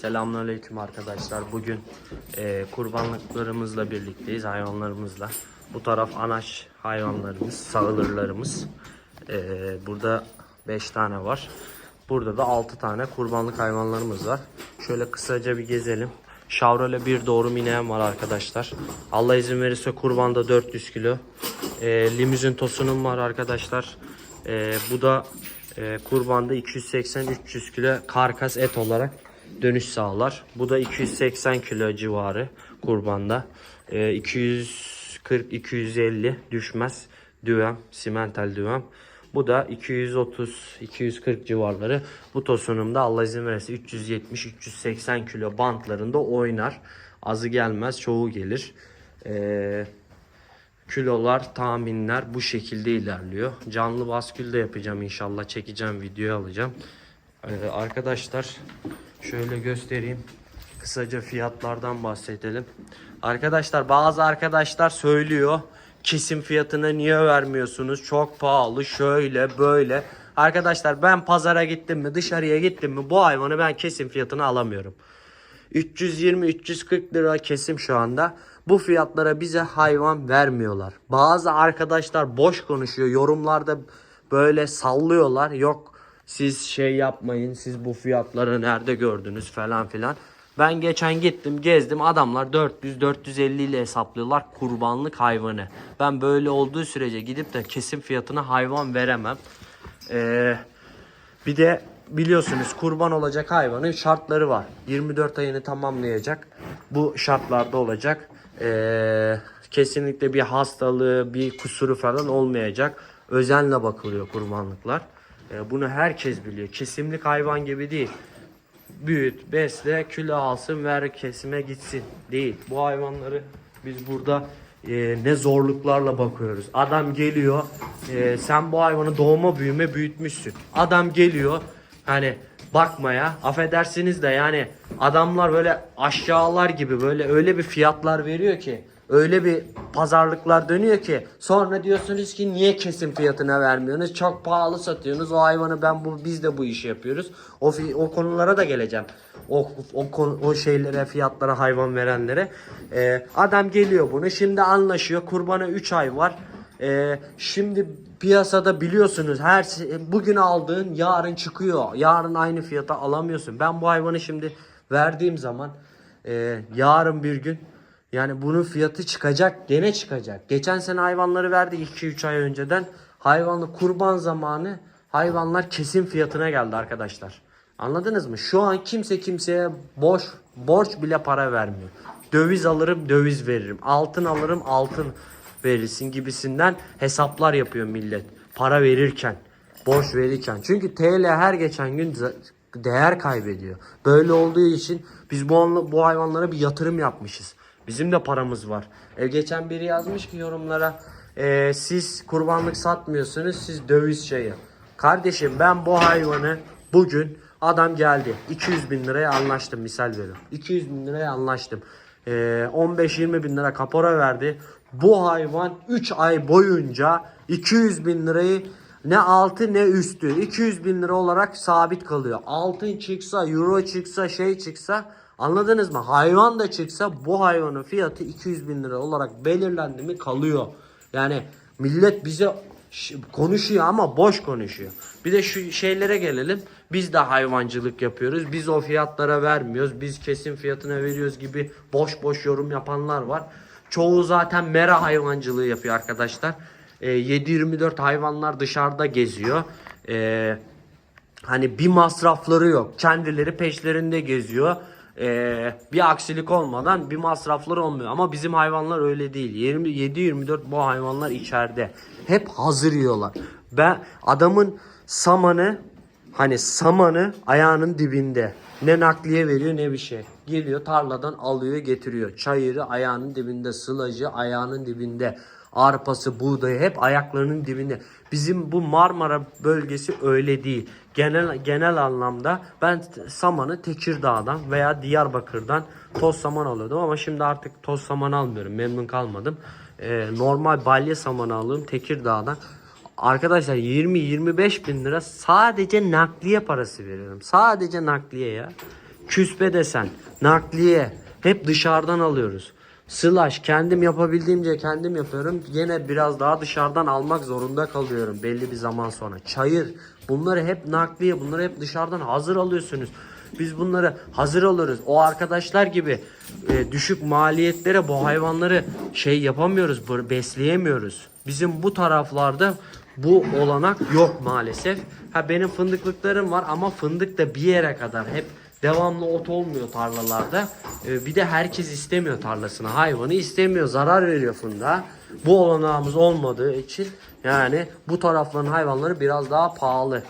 Selamünaleyküm arkadaşlar. Bugün e, kurbanlıklarımızla birlikteyiz, hayvanlarımızla. Bu taraf anaç hayvanlarımız, sağılırlarımız. E, burada 5 tane var. Burada da 6 tane kurbanlık hayvanlarımız var. Şöyle kısaca bir gezelim. Şavrole bir doğru mineğim var arkadaşlar. Allah izin verirse kurbanda 400 kilo. E, limuzin tosunum var arkadaşlar. E, bu da e, kurbanda 280-300 kilo karkas et olarak dönüş sağlar. Bu da 280 kilo civarı kurbanda. E, 240-250 düşmez düvem, simental düvem. Bu da 230-240 civarları. Bu tosunumda Allah izin verirse 370-380 kilo bantlarında oynar. Azı gelmez, çoğu gelir. Eee kilolar, tahminler bu şekilde ilerliyor. Canlı baskül de yapacağım inşallah. Çekeceğim, video alacağım. Ee, arkadaşlar şöyle göstereyim. Kısaca fiyatlardan bahsedelim. Arkadaşlar bazı arkadaşlar söylüyor. Kesim fiyatına niye vermiyorsunuz? Çok pahalı şöyle böyle. Arkadaşlar ben pazara gittim mi dışarıya gittim mi bu hayvanı ben kesim fiyatına alamıyorum. 320-340 lira kesim şu anda. Bu fiyatlara bize hayvan vermiyorlar. Bazı arkadaşlar boş konuşuyor. Yorumlarda böyle sallıyorlar. Yok siz şey yapmayın. Siz bu fiyatları nerede gördünüz falan filan. Ben geçen gittim gezdim adamlar 400-450 ile hesaplıyorlar kurbanlık hayvanı. Ben böyle olduğu sürece gidip de kesim fiyatına hayvan veremem. Eee bir de biliyorsunuz kurban olacak hayvanın şartları var. 24 ayını tamamlayacak. Bu şartlarda olacak. Ee, kesinlikle bir hastalığı, bir kusuru falan olmayacak. Özenle bakılıyor kurbanlıklar. Ee, bunu herkes biliyor. Kesimlik hayvan gibi değil. Büyüt, besle, kilo alsın, ver kesime gitsin. Değil. Bu hayvanları biz burada e, ne zorluklarla bakıyoruz. Adam geliyor, e, sen bu hayvanı doğuma büyüme büyütmüşsün. Adam geliyor, hani bakmaya, affedersiniz de yani adamlar böyle aşağılar gibi böyle öyle bir fiyatlar veriyor ki, öyle bir pazarlıklar dönüyor ki sonra diyorsunuz ki niye kesim fiyatına vermiyorsunuz? Çok pahalı satıyorsunuz. O hayvanı ben bu biz de bu işi yapıyoruz. O o konulara da geleceğim. O o o şeylere, fiyatlara hayvan verenlere. Ee, adam geliyor bunu. Şimdi anlaşıyor. Kurbana 3 ay var. Ee, şimdi piyasada biliyorsunuz her se- bugün aldığın yarın çıkıyor. Yarın aynı fiyata alamıyorsun. Ben bu hayvanı şimdi verdiğim zaman e, yarın bir gün yani bunun fiyatı çıkacak, gene çıkacak. Geçen sene hayvanları verdi 2-3 ay önceden. Hayvanlı kurban zamanı hayvanlar kesim fiyatına geldi arkadaşlar. Anladınız mı? Şu an kimse kimseye boş borç bile para vermiyor. Döviz alırım, döviz veririm. Altın alırım, altın verirsin gibisinden hesaplar yapıyor millet. Para verirken, borç verirken. Çünkü TL her geçen gün değer kaybediyor. Böyle olduğu için biz bu bu hayvanlara bir yatırım yapmışız. Bizim de paramız var. E, geçen biri yazmış ki yorumlara e, siz kurbanlık satmıyorsunuz siz döviz şeyi. Kardeşim ben bu hayvanı bugün adam geldi 200 bin liraya anlaştım misal veriyorum. 200 bin liraya anlaştım. E, 15-20 bin lira kapora verdi. Bu hayvan 3 ay boyunca 200 bin lirayı ne altı ne üstü 200 bin lira olarak sabit kalıyor. Altın çıksa, euro çıksa, şey çıksa anladınız mı? Hayvan da çıksa bu hayvanın fiyatı 200 bin lira olarak belirlendi mi kalıyor. Yani millet bize konuşuyor ama boş konuşuyor. Bir de şu şeylere gelelim. Biz de hayvancılık yapıyoruz. Biz o fiyatlara vermiyoruz. Biz kesim fiyatına veriyoruz gibi boş boş yorum yapanlar var. Çoğu zaten mera hayvancılığı yapıyor arkadaşlar. E, 7-24 hayvanlar dışarıda geziyor. E, hani bir masrafları yok. Kendileri peşlerinde geziyor. E, bir aksilik olmadan bir masrafları olmuyor. Ama bizim hayvanlar öyle değil. 7-24 bu hayvanlar içeride. Hep hazır yiyorlar. Ben adamın samanı Hani samanı ayağının dibinde. Ne nakliye veriyor ne bir şey. Geliyor tarladan alıyor getiriyor. Çayırı ayağının dibinde. Sılacı ayağının dibinde. Arpası, buğdayı hep ayaklarının dibinde. Bizim bu Marmara bölgesi öyle değil. Genel genel anlamda ben samanı Tekirdağ'dan veya Diyarbakır'dan toz saman alıyordum ama şimdi artık toz saman almıyorum. Memnun kalmadım. Ee, normal balya samanı alıyorum Tekirdağ'dan. Arkadaşlar 20-25 bin lira sadece nakliye parası veriyorum. Sadece nakliye ya. küspe desen, nakliye hep dışarıdan alıyoruz. Slash kendim yapabildiğimce kendim yapıyorum. Yine biraz daha dışarıdan almak zorunda kalıyorum belli bir zaman sonra. Çayır bunları hep nakliye bunları hep dışarıdan hazır alıyorsunuz. Biz bunları hazır alıyoruz. O arkadaşlar gibi e, düşük maliyetlere bu hayvanları şey yapamıyoruz, besleyemiyoruz. Bizim bu taraflarda bu olanak yok maalesef. Ha benim fındıklıklarım var ama fındık da bir yere kadar hep devamlı ot olmuyor tarlalarda. Ee, bir de herkes istemiyor tarlasına. Hayvanı istemiyor. Zarar veriyor fındığa. Bu olanağımız olmadığı için yani bu tarafların hayvanları biraz daha pahalı.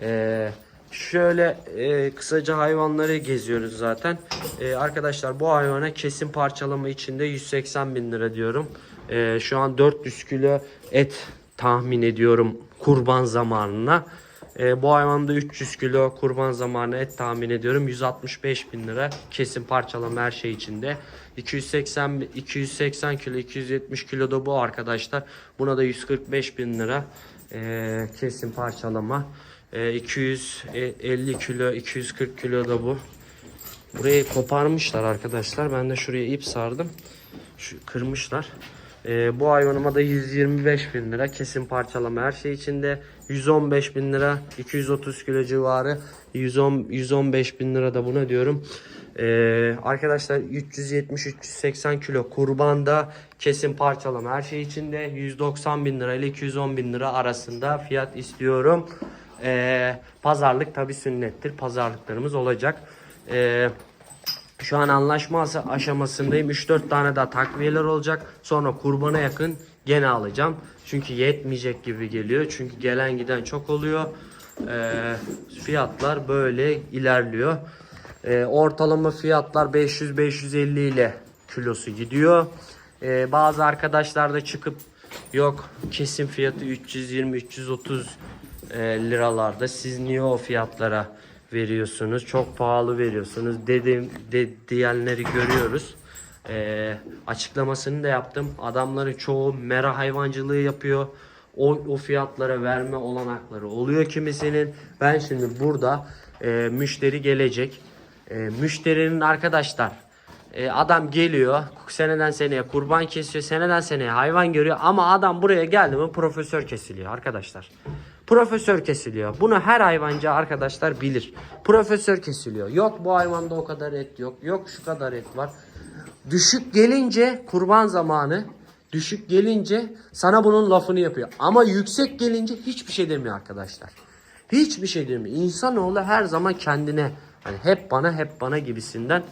Ee, şöyle e, kısaca hayvanları geziyoruz zaten. Ee, arkadaşlar bu hayvana kesim parçalama içinde 180 bin lira diyorum. Ee, şu an 400 kilo et tahmin ediyorum kurban zamanına. Ee, bu hayvanda 300 kilo kurban zamanı et tahmin ediyorum. 165 bin lira kesim parçalama her şey içinde. 280 bi- 280 kilo 270 kilo da bu arkadaşlar. Buna da 145 bin lira ee, kesim parçalama. Ee, 250 kilo 240 kilo da bu. Burayı koparmışlar arkadaşlar. Ben de şuraya ip sardım. Şu kırmışlar. Ee, bu hayvanıma da 125 bin lira kesim parçalama her şey içinde 115 bin lira 230 kilo civarı 110 115 bin lira da buna diyorum. Ee, arkadaşlar 370-380 kilo kurbanda kesim parçalama her şey içinde 190 bin lira ile 210 bin lira arasında fiyat istiyorum. Ee, pazarlık tabi sünnettir. Pazarlıklarımız olacak. Ee, şu an anlaşma aşamasındayım. 3-4 tane daha takviyeler olacak. Sonra kurbana yakın gene alacağım. Çünkü yetmeyecek gibi geliyor. Çünkü gelen giden çok oluyor. Ee, fiyatlar böyle ilerliyor. Ee, ortalama fiyatlar 500-550 ile kilosu gidiyor. Ee, bazı arkadaşlar da çıkıp yok kesim fiyatı 320-330 e, liralarda. Siz niye o fiyatlara veriyorsunuz? Çok pahalı veriyorsunuz. Dedim de, diyenleri görüyoruz. E, açıklamasını da yaptım. Adamların çoğu mera hayvancılığı yapıyor. O, o fiyatlara verme olanakları oluyor kimisinin. Ben şimdi burada e, müşteri gelecek. E, müşterinin arkadaşlar e, adam geliyor seneden seneye kurban kesiyor seneden seneye hayvan görüyor ama adam buraya geldi mi profesör kesiliyor arkadaşlar. Profesör kesiliyor. Bunu her hayvancı arkadaşlar bilir. Profesör kesiliyor. Yok bu hayvanda o kadar et yok. Yok şu kadar et var. Düşük gelince kurban zamanı düşük gelince sana bunun lafını yapıyor. Ama yüksek gelince hiçbir şey demiyor arkadaşlar. Hiçbir şey demiyor. İnsanoğlu her zaman kendine hani hep bana hep bana gibisinden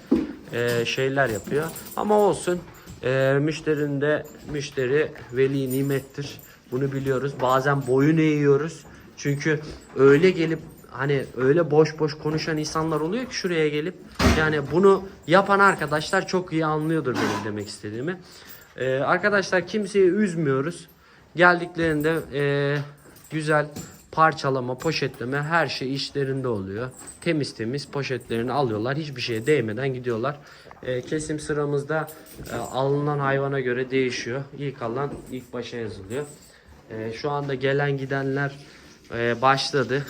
e, şeyler yapıyor. Ama olsun. E, müşterinin de müşteri veli nimettir. Bunu biliyoruz. Bazen boyun eğiyoruz. Çünkü öyle gelip hani öyle boş boş konuşan insanlar oluyor ki şuraya gelip yani bunu yapan arkadaşlar çok iyi anlıyordur benim demek istediğimi. Ee, arkadaşlar kimseyi üzmüyoruz. Geldiklerinde e, güzel parçalama, poşetleme her şey işlerinde oluyor. Temiz temiz poşetlerini alıyorlar. Hiçbir şeye değmeden gidiyorlar. Ee, kesim sıramızda e, alınan hayvana göre değişiyor. İlk alan ilk başa yazılıyor. Ee, şu anda gelen gidenler e, başladı.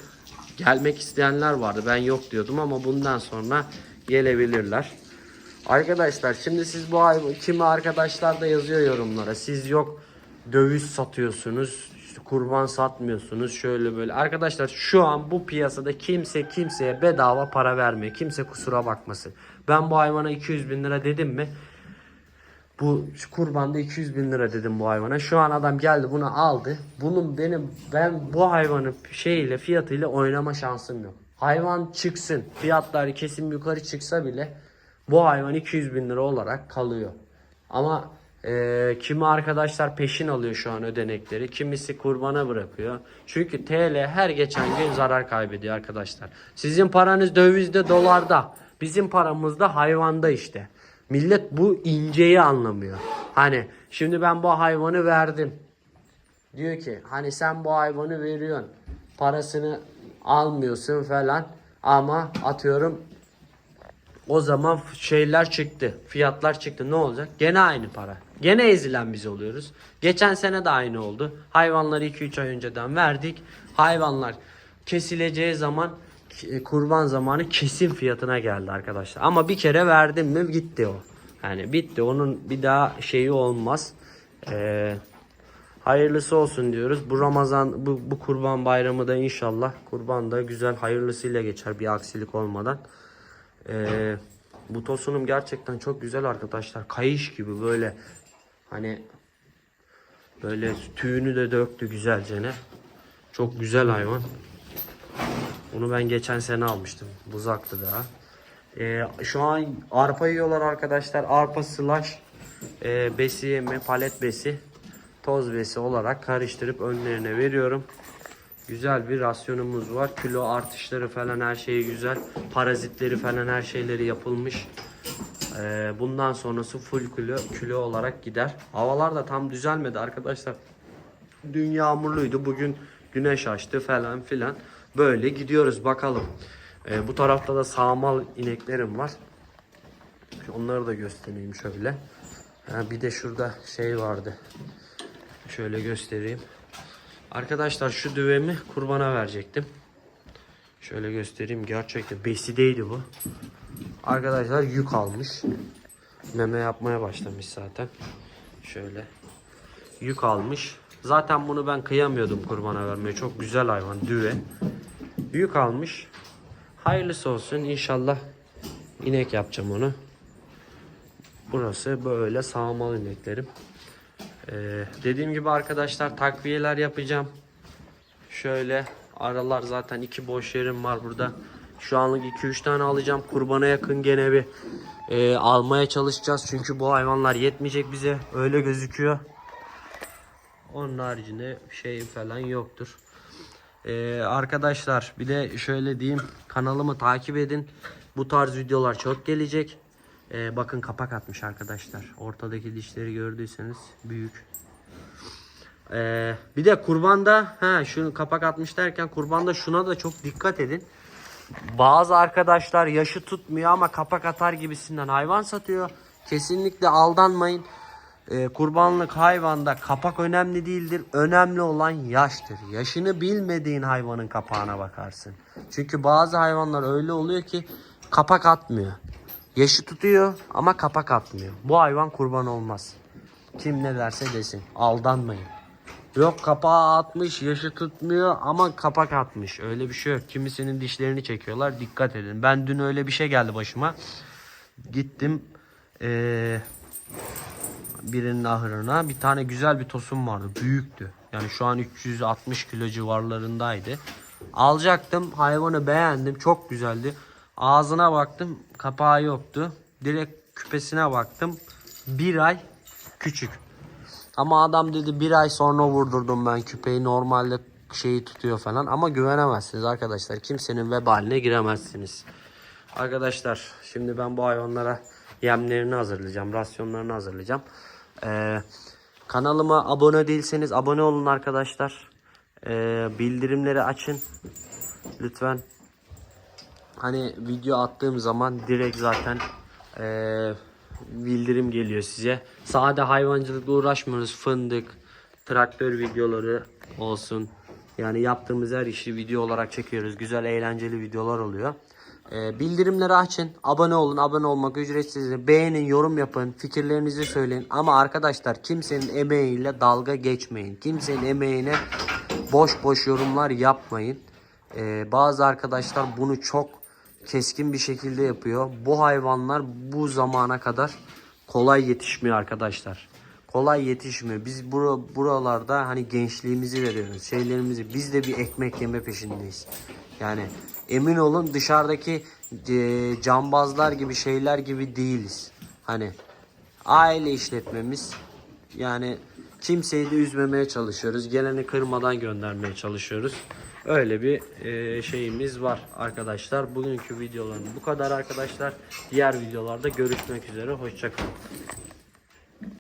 Gelmek isteyenler vardı. Ben yok diyordum ama bundan sonra gelebilirler. Arkadaşlar şimdi siz bu ay kimi arkadaşlar da yazıyor yorumlara. Siz yok döviz satıyorsunuz, işte kurban satmıyorsunuz şöyle böyle. Arkadaşlar şu an bu piyasada kimse kimseye bedava para vermiyor. Kimse kusura bakmasın. Ben bu hayvana 200 bin lira dedim mi? Bu kurbanda 200 bin lira dedim bu hayvana. Şu an adam geldi bunu aldı. Bunun benim ben bu hayvanın şeyiyle fiyatıyla oynama şansım yok. Hayvan çıksın fiyatları kesim yukarı çıksa bile bu hayvan 200 bin lira olarak kalıyor. Ama e, kimi arkadaşlar peşin alıyor şu an ödenekleri. Kimisi kurbana bırakıyor. Çünkü TL her geçen gün zarar kaybediyor arkadaşlar. Sizin paranız dövizde dolarda. Bizim paramız da hayvanda işte. Millet bu inceyi anlamıyor. Hani şimdi ben bu hayvanı verdim. Diyor ki hani sen bu hayvanı veriyorsun. Parasını almıyorsun falan. Ama atıyorum o zaman şeyler çıktı. Fiyatlar çıktı. Ne olacak? Gene aynı para. Gene ezilen biz oluyoruz. Geçen sene de aynı oldu. Hayvanları 2-3 ay önceden verdik. Hayvanlar kesileceği zaman kurban zamanı kesin fiyatına geldi arkadaşlar. Ama bir kere verdim mi gitti o. Yani bitti. Onun bir daha şeyi olmaz. Ee, hayırlısı olsun diyoruz. Bu Ramazan, bu, bu kurban bayramı da inşallah kurban da güzel hayırlısıyla geçer bir aksilik olmadan. Ee, bu tosunum gerçekten çok güzel arkadaşlar. Kayış gibi böyle hani böyle tüyünü de döktü güzelce ne. Çok güzel hayvan. Onu ben geçen sene almıştım. Buzaktı daha. Ee, şu an arpa yiyorlar arkadaşlar. Arpa slash e, besi yemi, palet besi, toz besi olarak karıştırıp önlerine veriyorum. Güzel bir rasyonumuz var. Kilo artışları falan her şeyi güzel. Parazitleri falan her şeyleri yapılmış. Ee, bundan sonrası full kilo, kilo olarak gider. Havalar da tam düzelmedi arkadaşlar. Dün yağmurluydu. Bugün güneş açtı falan filan. Böyle gidiyoruz bakalım. Ee, bu tarafta da sağmal ineklerim var. Onları da göstereyim şöyle. Ha, bir de şurada şey vardı. Şöyle göstereyim. Arkadaşlar şu düvemi kurbana verecektim. Şöyle göstereyim. Gerçekten besideydi bu. Arkadaşlar yük almış. Meme yapmaya başlamış zaten. Şöyle. Yük almış. Zaten bunu ben kıyamıyordum kurbana vermeye. Çok güzel hayvan. Düve. Yük almış. Hayırlısı olsun. İnşallah inek yapacağım onu. Burası böyle sağmalı ineklerim. Ee, dediğim gibi arkadaşlar takviyeler yapacağım. Şöyle aralar zaten iki boş yerim var burada. Şu anlık 2-3 tane alacağım. Kurbana yakın gene bir e, almaya çalışacağız. Çünkü bu hayvanlar yetmeyecek bize. Öyle gözüküyor. Onun haricinde şey falan yoktur. Ee, arkadaşlar bir de şöyle diyeyim kanalımı takip edin. Bu tarz videolar çok gelecek. Ee, bakın kapak atmış arkadaşlar. Ortadaki dişleri gördüyseniz büyük. Ee, bir de kurbanda ha şunu kapak atmış derken kurbanda şuna da çok dikkat edin. Bazı arkadaşlar yaşı tutmuyor ama kapak atar gibisinden hayvan satıyor. Kesinlikle aldanmayın. Ee, kurbanlık hayvanda kapak önemli değildir. Önemli olan yaştır. Yaşını bilmediğin hayvanın kapağına bakarsın. Çünkü bazı hayvanlar öyle oluyor ki kapak atmıyor. Yaşı tutuyor ama kapak atmıyor. Bu hayvan kurban olmaz. Kim ne derse desin. Aldanmayın. Yok kapağı atmış, yaşı tutmuyor ama kapak atmış. Öyle bir şey yok. Kimisinin dişlerini çekiyorlar. Dikkat edin. Ben dün öyle bir şey geldi başıma. Gittim. Ee, birinin ahırına. Bir tane güzel bir tosum vardı. Büyüktü. Yani şu an 360 kilo civarlarındaydı. Alacaktım. Hayvanı beğendim. Çok güzeldi. Ağzına baktım. Kapağı yoktu. Direkt küpesine baktım. Bir ay küçük. Ama adam dedi bir ay sonra vurdurdum ben küpeyi. Normalde şeyi tutuyor falan. Ama güvenemezsiniz arkadaşlar. Kimsenin vebaline giremezsiniz. Arkadaşlar şimdi ben bu hayvanlara yemlerini hazırlayacağım. Rasyonlarını hazırlayacağım. Ee, kanalıma abone değilseniz abone olun arkadaşlar. Ee, bildirimleri açın. Lütfen. Hani video attığım zaman direkt zaten ee, bildirim geliyor size. Sade hayvancılıkla uğraşmıyoruz. Fındık, traktör videoları olsun. Yani yaptığımız her işi video olarak çekiyoruz. Güzel eğlenceli videolar oluyor. Ee, bildirimleri açın. Abone olun. Abone olmak ücretsiz. Beğenin, yorum yapın. Fikirlerinizi söyleyin. Ama arkadaşlar kimsenin emeğiyle dalga geçmeyin. Kimsenin emeğine boş boş yorumlar yapmayın. Ee, bazı arkadaşlar bunu çok keskin bir şekilde yapıyor. Bu hayvanlar bu zamana kadar kolay yetişmiyor arkadaşlar. Kolay yetişmiyor. Biz bura, buralarda hani gençliğimizi veriyoruz. Şeylerimizi. Biz de bir ekmek yeme peşindeyiz. Yani emin olun dışarıdaki e, cambazlar gibi şeyler gibi değiliz. Hani aile işletmemiz yani kimseyi de üzmemeye çalışıyoruz. Geleni kırmadan göndermeye çalışıyoruz. Öyle bir e, şeyimiz var arkadaşlar. Bugünkü videolarım bu kadar arkadaşlar. Diğer videolarda görüşmek üzere. Hoşçakalın.